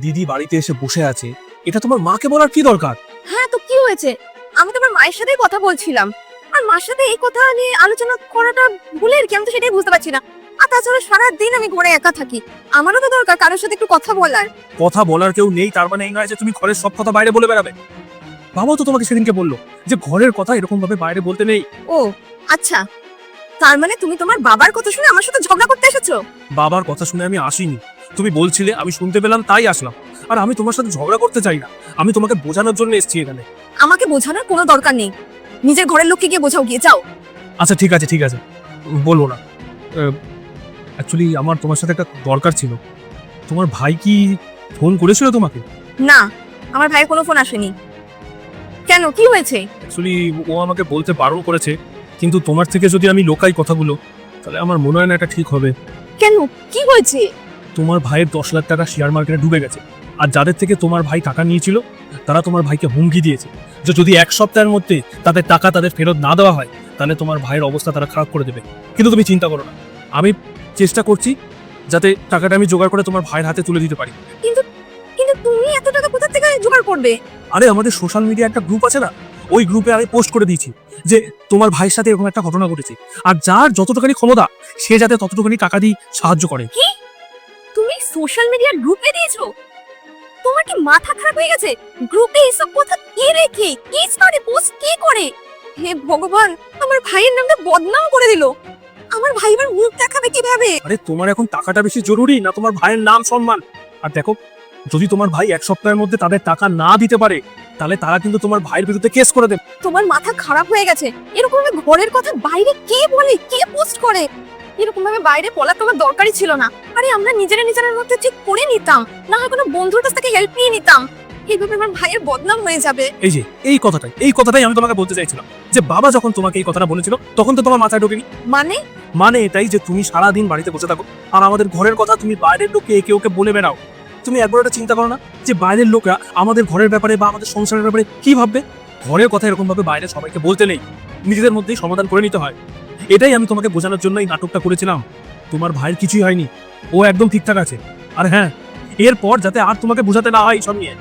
দিদি বাড়িতে এসে বসে আছে। এটা তোমার মাকে বলার কি দরকার? হ্যাঁ তো কি হয়েছে? আমি তো আমার মায়ের সাথেই কথা বলছিলাম। আর মার সাথে এই কথা নিয়ে আলোচনা করাটা ভুলের কি? আমি তো সেটাই বুঝতে পারছি না। আর তাছাড়া সারাদিন আমি ঘরে একা থাকি। আমারও তো দরকার কারোর সাথে একটু কথা বলার। কথা বলার কেউ নেই তার মানে এই নয় যে তুমি ঘরের সব কথা বাইরে বলে বেড়াবে। বাবা তো তোমাকে সেদিনকে বলল যে ঘরের কথা এরকম ভাবে বাইরে বলতে নেই। ও আচ্ছা। তার মানে তুমি তোমার বাবার কথা শুনে আমার সাথে ঝগড়া করতে এসেছ? বাবার কথা শুনে আমি আসিনি। তুমি বলছিলে আমি শুনতে পেলাম তাই আসলাম। আর আমি তোমার সাথে ঝগড়া করতে চাই না। আমি তোমাকে বোঝানোর জন্য এসেছি এখানে। আমাকে বোঝানোর কোনো দরকার নেই। নিজের ঘরের লোককে গিয়ে বোঝাও গিয়ে যাও। আচ্ছা ঠিক আছে ঠিক আছে। বলব না। অ্যাকচুয়ালি আমার তোমার সাথে একটা দরকার ছিল। তোমার ভাই কি ফোন করেছিল তোমাকে? না আমার ভাইয়ের কোনো ফোন আসেনি। কেন কি হয়েছে? অ্যাকচুয়ালি ও আমাকে বলতে বারণ করেছে কিন্তু তোমার থেকে যদি আমি লোকাই কথাগুলো তাহলে আমার মনে হয় না এটা ঠিক হবে। কেন কি হয়েছে? তোমার ভাইয়ের দশ লাখ টাকা শেয়ার মার্কেটে ডুবে গেছে। আর যাদের থেকে তোমার ভাই টাকা নিয়েছিল তারা তোমার ভাইকে হুমকি দিয়েছে। যে যদি এক সপ্তাহের মধ্যে তাদের টাকা তাদের ফেরত না দেওয়া হয় তাহলে তোমার ভাইয়ের অবস্থা তারা খারাপ করে দেবে। কিন্তু তুমি চিন্তা করো না। আমি চেষ্টা করছি যাতে টাকাটা আমি জোগাড় করে তোমার ভাইয়ের হাতে তুলে দিতে পারি। কিন্তু তুমি এত টাকা কোথা থেকে জোগাড় করবে? আরে আমাদের সোশ্যাল মিডিয়া একটা গ্রুপ আছে না? ওই গ্রুপে আমি পোস্ট করে দিয়েছি যে তোমার ভাইয়ের সাথে এরকম একটা ঘটনা ঘটেছে। আর যার যতটুখানি ক্ষমতা সে যাতে ততটুখানি টাকা দিয়ে সাহায্য করে। তুমি সোশ্যাল মিডিয়ার গ্রুপে দিয়েছ? তোমার কি মাথা খারাপ হয়ে গেছে? গ্রুপে এসব কথা কে রেখে কে স্টোরি পোস্ট কে করে? হে ভগবান আমার ভাইয়ের নামটা বদনাম করে দিল। আমার ভাই এবার মুখ দেখাবে কীভাবে? আরে তোমার এখন টাকাটা বেশি জরুরি না তোমার ভাইয়ের নাম সম্মান? আর দেখো যদি তোমার ভাই এক সপ্তাহের মধ্যে তাদের টাকা না দিতে পারে তাহলে তারা কিন্তু তোমার ভাইয়ের বিরুদ্ধে কেস করে দেবে। তোমার মাথা খারাপ হয়ে গেছে। এরকম ঘরের কথা বাইরে কে বলে কে পোস্ট করে? এরকম ভাবে বাইরে বলার তোমার দরকারই ছিল না। আরে আমরা নিজেরা নিজেদের মধ্যে ঠিক করে নিতাম। না হয় কোনো বন্ধুর কাছ থেকে হেল্প নিয়ে নিতাম। এইভাবে আমার ভাইয়ের বদনাম হয়ে যাবে। এই যে এই কথাটাই এই কথাটাই আমি তোমাকে বলতে চাইছিলাম। যে বাবা যখন তোমাকে এই কথাটা বলেছিল তখন তো তোমার মাথায় ঢোকেনি? মানে? মানে এটাই যে তুমি সারা দিন বাড়িতে বসে থাকো আর আমাদের ঘরের কথা তুমি বাইরের লোককে একে ওকে বলে বেড়াও। তুমি একবার একটা চিন্তা করো না যে বাইরের লোকরা আমাদের ঘরের ব্যাপারে বা আমাদের সংসারের ব্যাপারে কি ভাববে? ঘরের কথা এরকম ভাবে বাইরে সবাইকে বলতে নেই। নিজেদের মধ্যেই সমাধান করে নিতে হয়। এটাই আমি তোমাকে বোঝানোর জন্য এই নাটকটা করেছিলাম। তোমার ভাইয়ের কিছুই হয়নি। ও একদম ঠিকঠাক আছে। আর হ্যাঁ এরপর যাতে আর তোমাকে বোঝাতে না হয় সব নিয়ে।